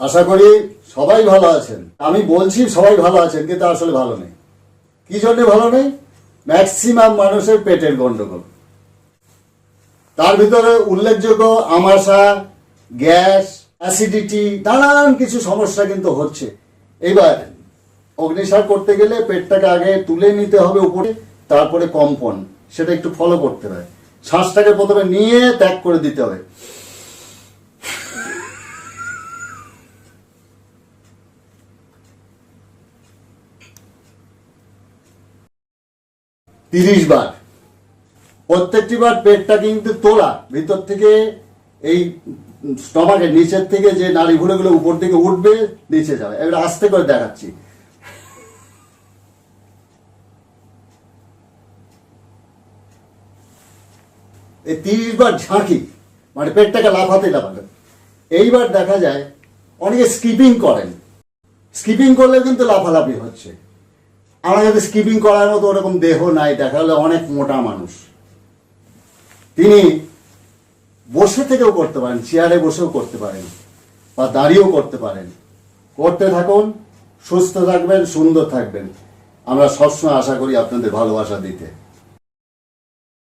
আশা করি সবাই ভালো আছেন। আমি বলছি সবাই ভালো আছেন, কিন্তু আসলে ভালো নেই। কি জন্য ভালো নেই? ম্যাক্সিমাম মানুষের পেটের গন্ডগোল। তার ভিতরে উল্লেখযোগ্য আমাশা, গ্যাস অ্যাসিডিটি নানান কিছু সমস্যা কিন্তু হচ্ছে। এবার অগ্নিসার করতে গেলে পেটটাকে আগে তুলে নিতে হবে উপরে, তারপরে কম্পন, সেটা একটু ফলো করতে হয়। শ্বাসটাকে প্রথমে নিয়ে ত্যাগ করে দিতে হবে। তিরিশ বার। প্রত্যেকটি বার পেটটা কিন্তু তোলা। ভিতর থেকে এই স্টমাকের নিচের থেকে যে নাড়ি ঘুরেগুলো উপর দিকে উঠবে, নিচে যাবে। এবার আস্তে করে দেখাচ্ছি। এই তিরিশ বার ঝাঁকি মানে পেটটাকে লাফাতে লাফাতে এইবার দেখা যায়, অনেকে স্কিপিং করেন। স্কিপিং করলে কিন্তু লাফালাফি হচ্ছে। আমার যদি স্কিপিং করার মতো ওরকম দেহ নাই দেখা গেলে অনেক মোটা মানুষ। তিনি বসে থেকেও করতে পারেন, চেয়ারে বসেও করতে পারেন, বা দাঁড়িয়েও করতে পারেন। করতে থাকুন, সুস্থ থাকবেন, সুন্দর থাকবেন। আমরা সবসময় আশা করি আপনাদের ভালোবাসা দিতে।